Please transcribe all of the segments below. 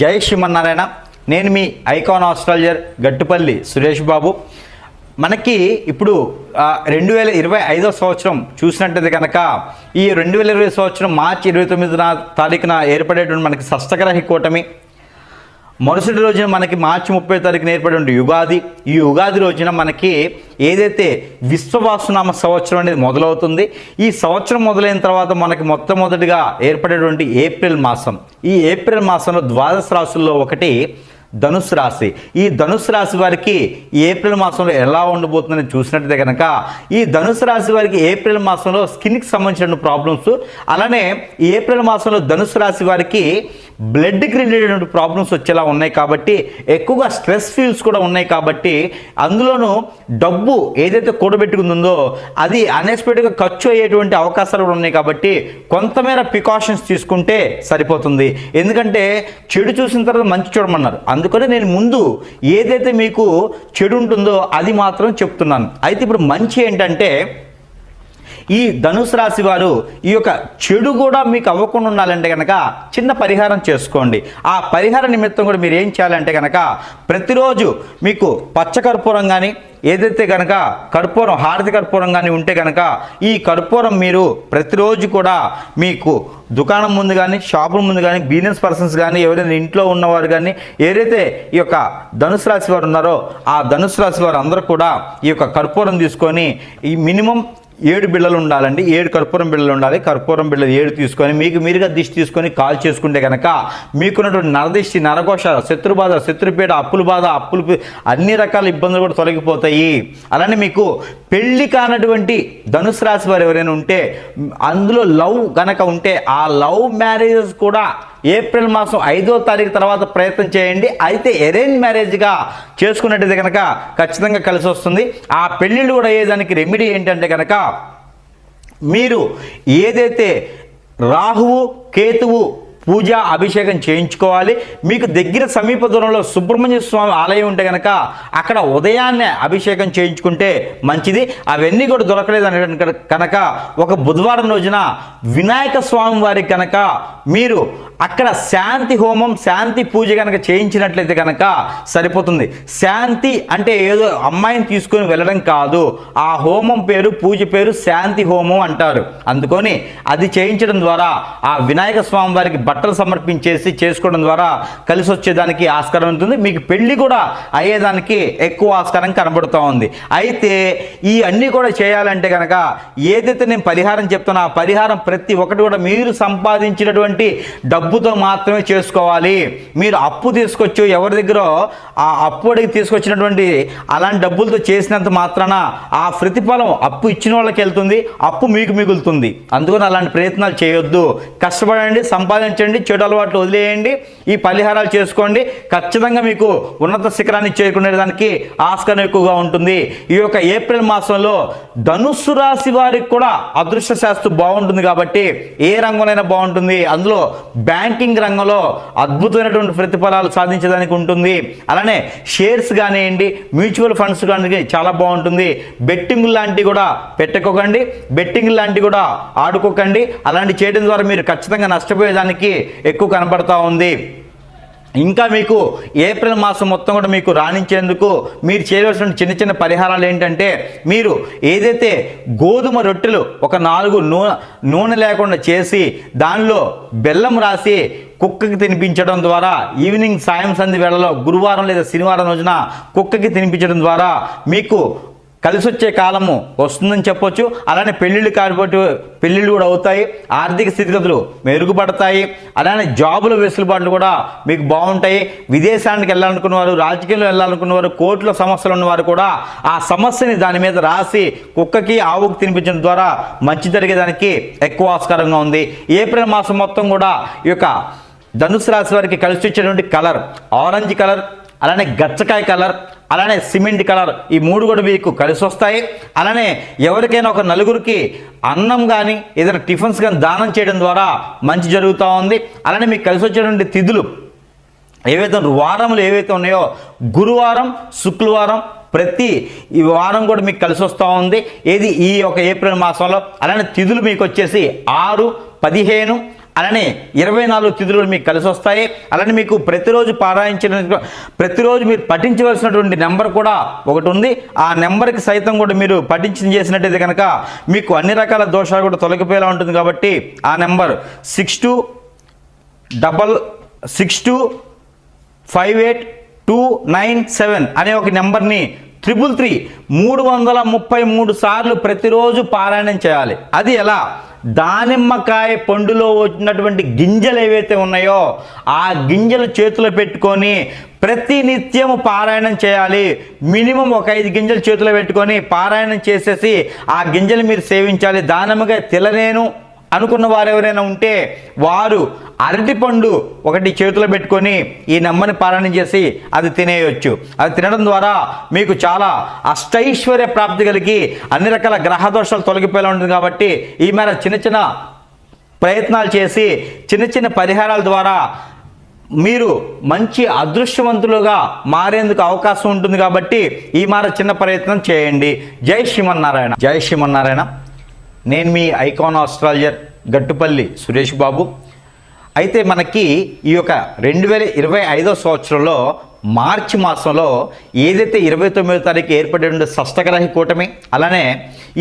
జై శ్రీమన్నారాయణ. నేను మీ ఐకాన్ ఆస్ట్రాలజర్ గట్టుపల్లి సురేష్ బాబు. మనకి ఇప్పుడు రెండు వేల ఇరవై ఐదో సంవత్సరం చూసినట్టయితే కనుక ఈ రెండు వేల ఇరవై సంవత్సరం మార్చి ఇరవై తొమ్మిదిన తారీఖున ఏర్పడేటువంటి మనకి షష్టగ్రహి కూటమి మరుసటి రోజున మనకి మార్చి ముప్పై తారీఖున ఏర్పడి యుగాది. ఈ యుగాది రోజున మనకి ఏదైతే విశ్వవాసునామ సంవత్సరం అనేది మొదలవుతుంది ఈ సంవత్సరం మొదలైన తర్వాత మనకి మొట్టమొదటిగా ఏర్పడేటువంటి ఏప్రిల్ మాసం. ఈ ఏప్రిల్ మాసంలో ద్వాదశ రాశుల్లో ఒకటి ధనుసు రాశి. ఈ ధనుసు రాశి వారికి ఏప్రిల్ మాసంలో ఎలా ఉండబోతుందని చూసినట్టయితే కనుక ఈ ధనుసు రాశి వారికి ఏప్రిల్ మాసంలో స్కిన్కి సంబంధించిన ప్రాబ్లమ్స్ అలానే ఏప్రిల్ మాసంలో ధనుసు రాశి వారికి బ్లడ్కి రిలేటెడ్ ప్రాబ్లమ్స్ వచ్చేలా ఉన్నాయి కాబట్టి ఎక్కువగా స్ట్రెస్ ఫీల్స్ కూడా ఉన్నాయి కాబట్టి అందులోనూ డబ్బు ఏదైతే కూడబెట్టుకుందో అది అన్ఎక్స్పెక్టెడ్గా ఖర్చు అయ్యేటువంటి అవకాశాలు కూడా ఉన్నాయి కాబట్టి కొంతమేర ప్రికాషన్స్ తీసుకుంటే సరిపోతుంది. ఎందుకంటే చెడు చూసిన తర్వాత మంచి చూడమన్నారు. అందుకనే నేను ముందు ఏదైతే మీకు చెడు ఉంటుందో అది మాత్రం చెప్తున్నాను. అయితే ఇప్పుడు మంచి ఏంటంటే ఈ ధనుసు రాశి వారు ఈ యొక్క చెడు కూడా మీకు అవ్వకుండా ఉండాలంటే కనుక చిన్న పరిహారం చేసుకోండి. ఆ పరిహార నిమిత్తం కూడా మీరు ఏం చేయాలంటే కనుక ప్రతిరోజు మీకు పచ్చ కర్పూరం కానీ ఏదైతే కనుక కర్పూరం హారతి కర్పూరం కానీ ఉంటే కనుక ఈ కర్పూరం మీరు ప్రతిరోజు కూడా మీకు దుకాణం ముందు కానీ షాపుల ముందు కానీ బిజినెస్ పర్సన్స్ కానీ ఎవరైనా ఇంట్లో ఉన్నవారు కానీ ఏదైతే ఈ యొక్క ధనుసు రాశి వారు ఉన్నారో ఆ ధనుసు రాశి వారు అందరూ కూడా ఈ యొక్క కర్పూరం తీసుకొని ఈ మినిమం ఏడు బిళ్ళలు ఉండాలండి ఏడు కర్పూరం బిళ్ళలు ఉండాలి. కర్పూరం బిళ్ళలు ఏడు తీసుకొని మీకు మీరుగా దిష్టి తీసుకొని కాల్ చేసుకుంటే కనుక మీకున్నటువంటి నరదిష్టి నరకోశ శత్రుబాధ శత్రుపీడ అప్పుల బాధ అప్పులు అన్ని రకాల ఇబ్బందులు కూడా తొలగిపోతాయి. అలానే మీకు పెళ్ళి కానటువంటి ధనుసు రాశి వారు ఎవరైనా ఉంటే అందులో లవ్ గనక ఉంటే ఆ లవ్ మ్యారేజెస్ కూడా ఏప్రిల్ మాసం ఐదో తారీఖు తర్వాత ప్రయత్నం చేయండి. అయితే అరేంజ్ మ్యారేజ్గా చేసుకున్నట్టయితే కనుక ఖచ్చితంగా కలిసి వస్తుంది. ఆ పెళ్ళిళ్ళు కూడా అయ్యేదానికి రెమెడీ ఏంటంటే కనుక మీరు ఏదైతే రాహువు కేతువు పూజ అభిషేకం చేయించుకోవాలి. మీకు దగ్గర సమీప దూరంలో సుబ్రహ్మణ్య స్వామి ఆలయం ఉంటే కనుక అక్కడ ఉదయాన్నే అభిషేకం చేయించుకుంటే మంచిది. అవన్నీ కూడా దొరకలేదు అని కనుక- ఒక బుధవారం రోజున వినాయక స్వామి వారికి కనుక మీరు అక్కడ శాంతి హోమం శాంతి పూజ కనుక చేయించినట్లయితే కనుక సరిపోతుంది. శాంతి అంటే ఏదో అమ్మాయిని తీసుకొని వెళ్ళడం కాదు. ఆ హోమం పేరు పూజ పేరు శాంతి హోమం అంటారు. అందుకొని అది చేయించడం ద్వారా ఆ వినాయక స్వామి వారికి బట్టలు సమర్పించేసి చేసుకోవడం ద్వారా కలిసి వచ్చేదానికి ఆస్కారం ఉంటుంది. మీకు పెళ్ళి కూడా అయ్యేదానికి ఎక్కువ ఆస్కారం కనబడుతూ ఉంది. అయితే ఈ అన్నీ కూడా చేయాలంటే కనుక ఏదైతే నేను పరిహారం చెప్తున్నా ఆ పరిహారం ప్రతి ఒక్కటి కూడా మీరు సంపాదించినటువంటి డబ్బుతో మాత్రమే చేసుకోవాలి. మీరు అప్పు తీసుకొచ్చు ఎవరి దగ్గర ఆ అప్పు అడిగి తీసుకొచ్చినటువంటి అలాంటి డబ్బులతో చేసినంత మాత్రాన ఆ ప్రతిఫలం అప్పు ఇచ్చిన వాళ్ళకి వెళ్తుంది అప్పు మీకు మిగులుతుంది. అందుకని అలాంటి ప్రయత్నాలు చేయొద్దు. కష్టపడండి సంపాదించండి. చెడు అలవాట్లు వదిలేయండి ఈ పరిహారాలు చేసుకోండి. ఖచ్చితంగా మీకు ఉన్నత శిఖరాన్ని చేరుకునే దానికి ఆస్కారం ఎక్కువగా ఉంటుంది. ఈ యొక్క ఏప్రిల్ మాసంలో ధనుస్సు రాశి వారికి కూడా అదృష్ట శాస్త్రం బాగుంటుంది కాబట్టి ఏ రంగంలోనైనా బాగుంటుంది. అందులో బ్యాంకింగ్ రంగంలో అద్భుతమైనటువంటి ప్రతిఫలాలు సాధించడానికి ఉంటుంది. అలానే షేర్స్ కానివ్వండి మ్యూచువల్ ఫండ్స్ కానీ చాలా బాగుంటుంది. బెట్టింగ్ లాంటివి కూడా పెట్టుకోకండి. బెట్టింగ్ లాంటివి కూడా ఆడుకోకండి. అలాంటి చేయడం ద్వారా మీరు ఖచ్చితంగా నష్టపోయేదానికి ఎక్కువ కనపడతా ఉంది. ఇంకా మీకు ఏప్రిల్ మాసం మొత్తం కూడా మీకు రాణించేందుకు మీరు చేయవలసిన చిన్న చిన్న పరిహారాలు ఏంటంటే మీరు ఏదైతే గోధుమ రొట్టెలు ఒక నాలుగు నూనె నూనె లేకుండా చేసి దానిలో బెల్లం రాసి కుక్కకి తినిపించడం ద్వారా ఈవినింగ్ సాయం సంధి వేళలో గురువారం లేదా శనివారం రోజున కుక్కకి తినిపించడం ద్వారా మీకు కలిసి వచ్చే కాలము వస్తుందని చెప్పొచ్చు. అలానే పెళ్ళిళ్ళు కాబట్టి పెళ్ళిళ్ళు కూడా అవుతాయి. ఆర్థిక స్థితిగతులు మెరుగుపడతాయి. అలానే జాబుల వెసులుబాట్లు కూడా మీకు బాగుంటాయి. విదేశానికి వెళ్ళాలనుకున్న వారు రాజకీయంలో వెళ్ళాలనుకున్న వారు కోర్టులో సమస్యలు ఉన్నవారు కూడా ఆ సమస్యని దాని మీద రాసి కుక్కకి ఆవుకు తినిపించడం ద్వారా మంచి జరిగేదానికి ఎక్కువ ఆస్కారంగా ఉంది. ఏప్రిల్ మాసం మొత్తం కూడా ఈ యొక్క ధనుసు రాశి వారికి కలిసి వచ్చేటువంటి కలర్ ఆరెంజ్ కలర్ అలానే గచ్చకాయ కలర్ అలానే సిమెంట్ కలర్ ఈ మూడు కూడా మీకు కలిసి వస్తాయి అలానే ఎవరికైనా ఒక నలుగురికి అన్నం కానీ ఏదైనా టిఫిన్స్ కానీ దానం చేయడం ద్వారా మంచి జరుగుతూ ఉంది. అలానే మీకు కలిసి వచ్చేటువంటి తిథులు ఏవైతే వారములు ఏవైతే ఉన్నాయో గురువారం శుక్రవారం ప్రతి ఈ వారం కూడా మీకు కలిసి వస్తూ ఉంది. ఏది ఈ యొక్క ఏప్రిల్ మాసంలో. అలానే తిథులు మీకు వచ్చేసి ఆరు పదిహేను అలానే ఇరవై నాలుగు తిథులు మీకు కలిసి వస్తాయి. అలానే మీకు ప్రతిరోజు పారాయించిన ప్రతిరోజు మీరు పఠించవలసినటువంటి నెంబర్ కూడా ఒకటి ఉంది. ఆ నెంబర్కి సైతం కూడా మీరు పఠించిన చేసినట్టయితే కనుక మీకు అన్ని రకాల దోషాలు కూడా తొలగిపోయేలా ఉంటుంది కాబట్టి ఆ number six two double six two five eight two nine seven అనే ఒక నెంబర్ని త్రిపుల్ త్రీ మూడు వందల ముప్పై మూడు సార్లు ప్రతిరోజు పారాయణం చేయాలి. అది ఎలా? దానిమ్మకాయ పండులో వచ్చినటువంటి గింజలు ఏవైతే ఉన్నాయో ఆ గింజలు చేతిలో పెట్టుకొని ప్రతినిత్యము పారాయణం చేయాలి. మినిమం ఒక ఐదు గింజలు చేతిలో పెట్టుకొని పారాయణం చేసేసి ఆ గింజలు మీరు సేవించాలి. దానిమ్మకాయ తినలేను. అనుకున్న వారు ఎవరైనా ఉంటే వారు అరటిపండు ఒకటి చేతిలో పెట్టుకొని ఈ నెమ్మని పాలన చేసి అది తినేయొచ్చు. అది తినడం ద్వారా మీకు చాలా అష్టైశ్వర్య ప్రాప్తి కలిగి అన్ని రకాల గ్రహ దోషాలు తొలగిపోయేలా ఉంటుంది కాబట్టి ఈ మేర చిన్న చిన్న ప్రయత్నాలు చేసి చిన్న చిన్న పరిహారాల ద్వారా మీరు మంచి అదృష్టవంతులుగా మారేందుకు అవకాశం ఉంటుంది కాబట్టి ఈ మార చిన్న ప్రయత్నం చేయండి. జై శ్రీమన్నారాయణ. జై శ్రీమన్నారాయణ. నేను మీ ఐకాన్ ఆస్ట్రాలజర్ గట్టుపల్లి సురేష్ బాబు. అయితే మనకి ఈ యొక్క రెండు వేల ఇరవై ఐదో సంవత్సరంలో మార్చి మాసంలో ఏదైతే ఇరవై తొమ్మిదో తారీఖు ఏర్పడి ఉండే షష్టగ్రహి కూటమి అలానే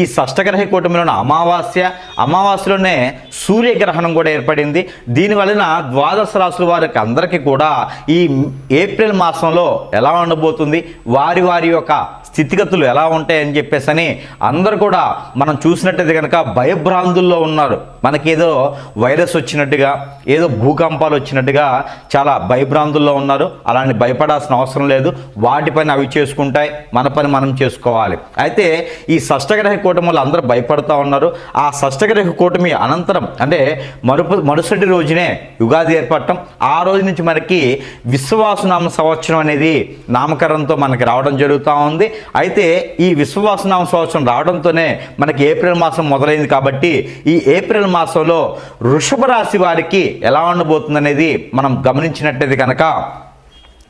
ఈ షష్టగ్రహి కూటమిలోని అమావాస్య అమావాస్యలోనే సూర్యగ్రహణం కూడా ఏర్పడింది. దీని వలన ద్వాదశ రాసుల వారికి అందరికీ కూడా ఈ ఏప్రిల్ మాసంలో ఎలా ఉండబోతుంది? వారి వారి యొక్క స్థితిగతులు ఎలా ఉంటాయని చెప్పేసి అని అందరు కూడా మనం చూసినట్టయితే కనుక భయభ్రాంతుల్లో ఉన్నారు. మనకేదో వైరస్ వచ్చినట్టుగా ఏదో భూకంపాలు వచ్చినట్టుగా చాలా భయభ్రాంతుల్లో ఉన్నారు. అలాంటి భయపడాల్సిన అవసరం లేదు. వాటి పని అవి చేసుకుంటాయి. మన పని మనం చేసుకోవాలి. అయితే ఈ షష్టగ్రహ కూటమి వల్ల అందరూ భయపడుతూ ఉన్నారు. ఆ షష్టగ్రహ కూటమి అనంతరం అంటే మరుపు మరుసటి రోజునే యుగాది ఏర్పడటం. ఆ రోజు నుంచి మనకి విశ్వాసనామ సంవత్సరం అనేది నామకరణంతో మనకి రావడం జరుగుతూ ఉంది. అయితే ఈ విశ్వవాసనామ సంవత్సరం రావడంతోనే మనకి ఏప్రిల్ మాసం మొదలైంది కాబట్టి ఈ ఏప్రిల్ మాసంలో వృషభ రాశి వారికి ఎలా ఉండబోతుంది అనేది మనం గమనించినట్టయితే కనుక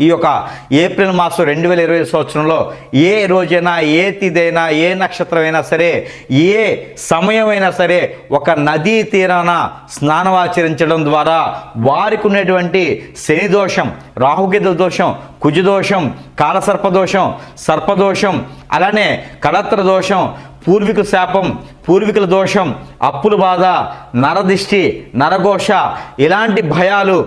ఈ యొక్క ఏప్రిల్ మాసం రెండు వేల ఇరవై సంవత్సరంలో ఏ రోజైనా ఏ తిదైనా ఏ నక్షత్రమైనా సరే ఏ సమయమైనా సరే ఒక నదీ తీరాన స్నానమాచరించడం ద్వారా వారికి ఉన్నటువంటి శని దోషం రాహుకేతు దోషం కుజదోషం కాలసర్పదోషం సర్పదోషం అలానే కళత్ర దోషం పూర్వీకుల శాపం పూర్వీకుల దోషం అప్పుల బాధ నరదిష్టి నరఘోష ఇలాంటి భయాలు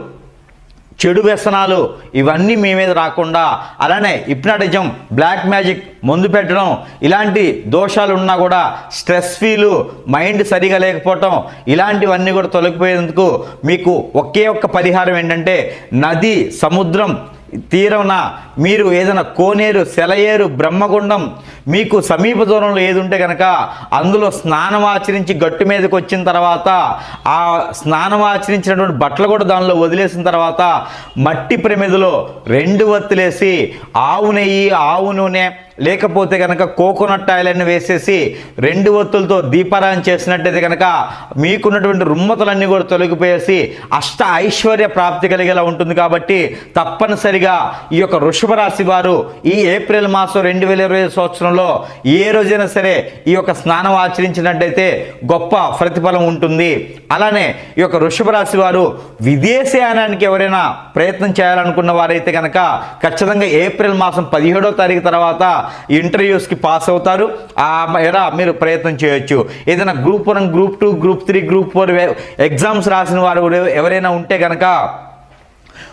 చెడు వ్యసనాలు ఇవన్నీ మీ మీద రాకుండా అలానే హిప్నాటిజం బ్లాక్ మ్యాజిక్ మందు పెట్టడం ఇలాంటి దోషాలు ఉన్నా కూడా స్ట్రెస్ ఫీలు మైండ్ సరిగా లేకపోవటం ఇలాంటివన్నీ కూడా తొలగిపోయేందుకు మీకు ఒకే ఒక్క పరిహారం ఏంటంటే నది సముద్రం తీరమున మీరు ఏదైనా కోనేరు సెలయేరు బ్రహ్మగుండం మీకు సమీప దూరంలో ఏది ఉంటే కనుక అందులో స్నానం ఆచరించి గట్టు మీదకి వచ్చిన తర్వాత ఆ స్నానం ఆచరించినటువంటి బట్టలు కూడా దానిలో వదిలేసిన తర్వాత మట్టి ప్రమిదలో రెండు వత్తులేసి ఆవు నెయ్యి ఆవు నూనె లేకపోతే కనుక కోకోనట్ ఆయిల్ వేసేసి రెండు ఒత్తులతో దీపారాయణ చేసినట్టయితే కనుక మీకున్నటువంటి రుమ్మతలన్నీ కూడా తొలగిపోయేసి అష్ట ఐశ్వర్య ప్రాప్తి కలిగేలా ఉంటుంది కాబట్టి తప్పనిసరిగా ఈ యొక్క వృషభ రాశి వారు ఈ ఏప్రిల్ మాసం రెండు వేల ఇరవై సంవత్సరంలో ఏ రోజైనా సరే ఈ యొక్క స్నానం ఆచరించినట్టయితే గొప్ప ప్రతిఫలం ఉంటుంది. అలానే ఈ యొక్క వృషభ రాశి వారు విదేశయానానికి ఎవరైనా ప్రయత్నం చేయాలనుకున్న వారైతే కనుక ఖచ్చితంగా ఏప్రిల్ మాసం పదిహేడో తారీఖు తర్వాత ఇంటర్వ్యూస్కి పాస్ అవుతారు. ఆ మీరు ప్రయత్నం చేయొచ్చు. ఏదైనా group one group two group three group four exams రాసిన వారు ఎవరైనా ఉంటే కనుక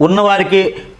ఉన్నవారికి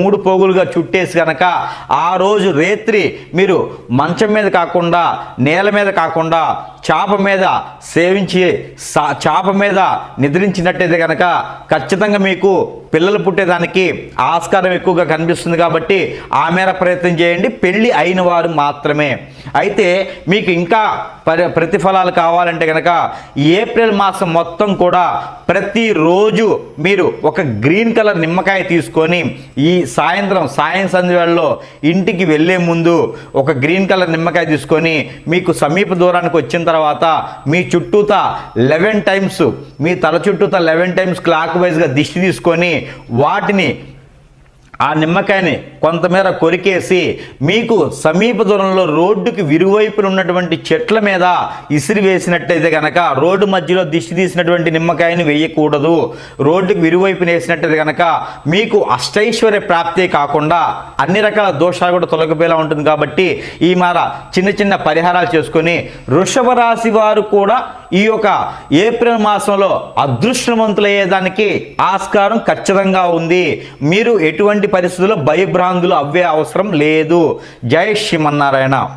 మూడు పోగులుగా చుట్టేసి కనుక ఆ రోజు రేత్రి మీరు మంచం మీద కాకుండా నేల మీద కాకుండా చాప మీద సేవించి సా- చాప మీద నిద్రించినట్టయితే కనుక ఖచ్చితంగా మీకు పిల్లలు పుట్టేదానికి ఆస్కారం ఎక్కువగా కనిపిస్తుంది కాబట్టి ఆ మేర ప్రయత్నం చేయండి. పెళ్ళి అయిన వారు మాత్రమే. అయితే మీకు ఇంకా పరి ప్రతిఫలాలు కావాలంటే కనుక ఏప్రిల్ మాసం మొత్తం కూడా ప్రతిరోజు మీరు ఒక గ్రీన్ కలర్ నిమ్మకాయ తీసుకొని ఈ సాయంత్రం సాయం సంధ్యలో ఇంటికి వెళ్ళే ముందు ఒక గ్రీన్ కలర్ నిమ్మకాయ తీసుకొని మీకు సమీప దూరానికి వచ్చిన తర్వాత మీ చుట్టూత లెవెన్ టైమ్స్ మీ తల చుట్టూత లెవెన్ టైమ్స్ క్లాక్ వైజ్గా దిష్టి తీసుకొని వాటిని ఆ నిమ్మకాయని కొంతమేర కొరికేసి మీకు సమీప దూరంలో రోడ్డుకి విరువైపున ఉన్నటువంటి చెట్ల మీద ఇసిరి వేసినట్టయితే కనుక రోడ్డు మధ్యలో దిష్టి తీసినటువంటి నిమ్మకాయని వేయకూడదు. రోడ్డుకి విరువైపున వేసినట్టయితే కనుక మీకు అష్టైశ్వర్య ప్రాప్తే కాకుండా అన్ని రకాల దోషాలు కూడా తొలగిపోయేలా ఉంటుంది కాబట్టి ఈ మార చిన్న చిన్న పరిహారాలు చేసుకొని వృషభ రాశి వారు కూడా ఈ యొక్క ఏప్రిల్ మాసంలో అదృష్టవంతులయ్యేదానికి ఆస్కారం ఖచ్చితంగా ఉంది. మీరు ఎటువంటి పరిస్థితుల్లో భయభ్రాంతులు అవ్వే అవసరం లేదు. జై శ్రీమన్నారాయణ.